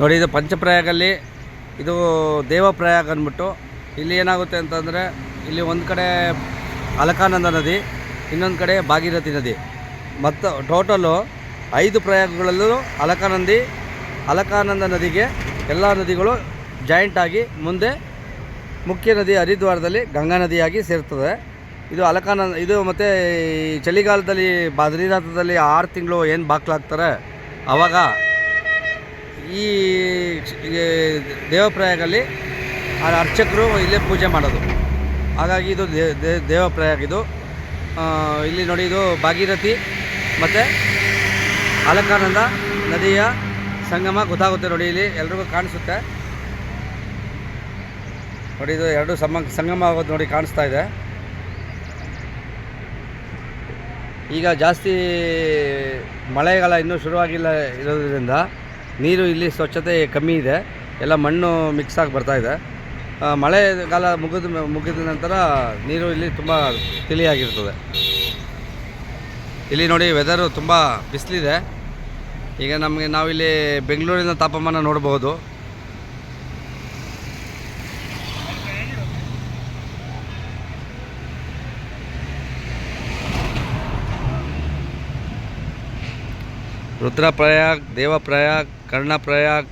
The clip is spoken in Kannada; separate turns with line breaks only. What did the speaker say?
ನೋಡಿ, ಇದು ಪಂಚಪ್ರಯಾಗಲ್ಲಿ, ಇದು ದೇವಪ್ರಯಾಗ ಅಂದ್ಬಿಟ್ಟು, ಇಲ್ಲಿ ಏನಾಗುತ್ತೆ ಅಂತಂದರೆ, ಇಲ್ಲಿ ಒಂದು ಕಡೆ ಅಲಕಾನಂದ ನದಿ, ಇನ್ನೊಂದು ಕಡೆ ಭಾಗೀರಥಿ ನದಿ. ಮತ್ತು ಟೋಟಲು ಐದು ಪ್ರಯಾಗಗಳಲ್ಲೂ ಅಲಕಾನಂದಿ, ಅಲಕಾನಂದ ನದಿಗೆ ಎಲ್ಲ ನದಿಗಳು ಜಾಯಿಂಟ್ ಆಗಿ ಮುಂದೆ ಮುಖ್ಯ ನದಿ ಹರಿದ್ವಾರದಲ್ಲಿ ಗಂಗಾ ನದಿಯಾಗಿ ಸೇರ್ತದೆ. ಇದು ಅಲಕಾನಂದ, ಇದು ಮತ್ತು ಚಳಿಗಾಲದಲ್ಲಿ, ಬದ್ರಿನಾಥದಲ್ಲಿ ಆರು ತಿಂಗಳು ಏನು ಬಾಕ್ಲಾಗ್ತಾರೆ? ಆವಾಗ ಈ ದೇವಪ್ರಯಾಗಲ್ಲಿ ಅರ್ಚಕರು ಇಲ್ಲೇ ಪೂಜೆ ಮಾಡೋದು. ಹಾಗಾಗಿ ಇದು ದೇವಪ್ರಯಾಗ ಇದು. ಇಲ್ಲಿ ನೋಡಿ ಇದು ಭಾಗೀರಥಿ ಮತ್ತು ಅಲಕಾನಂದ ನದಿಯ ಸಂಗಮ ಗೊತ್ತಾಗುತ್ತೆ ನೋಡಿ ಇಲ್ಲಿ ಎಲ್ರಿಗೂ ಕಾಣಿಸುತ್ತೆ. ನೋಡಿ ಇದು ಎರಡು ಸಮ ಸಂಗಮ ಆಗೋದು ನೋಡಿ ಕಾಣಿಸ್ತಾ ಇದೆ. ಈಗ ಜಾಸ್ತಿ ಮಳೆಗಾಲ ಇನ್ನೂ ಶುರುವಾಗಿಲ್ಲ ಇರೋದ್ರಿಂದ ನೀರು ಇಲ್ಲಿ ಸ್ವಚ್ಛತೆ ಕಮ್ಮಿ ಇದೆ. ಎಲ್ಲ ಮಣ್ಣು ಮಿಕ್ಸ್ ಆಗಿ ಬರ್ತಾ ಇದೆ. ಮಳೆಗಾಲ ಮುಗಿದ ಮುಗಿದ ನಂತರ ನೀರು ಇಲ್ಲಿ ತುಂಬ ತಿಳಿಯಾಗಿರ್ತದೆ. ಇಲ್ಲಿ ನೋಡಿ ವೆದರು ತುಂಬ ಬಿಸಿಲಿದೆ. ಈಗ ನಮಗೆ ನಾವಿಲ್ಲಿ ಬೆಂಗಳೂರಿನ ತಾಪಮಾನ ನೋಡ್ಬೋದು. ರುದ್ರಪ್ರಯಾಗ್ ದೇವಪ್ರಯಾಗ್ ಕರ್ಣಪ್ರಯಾಗ್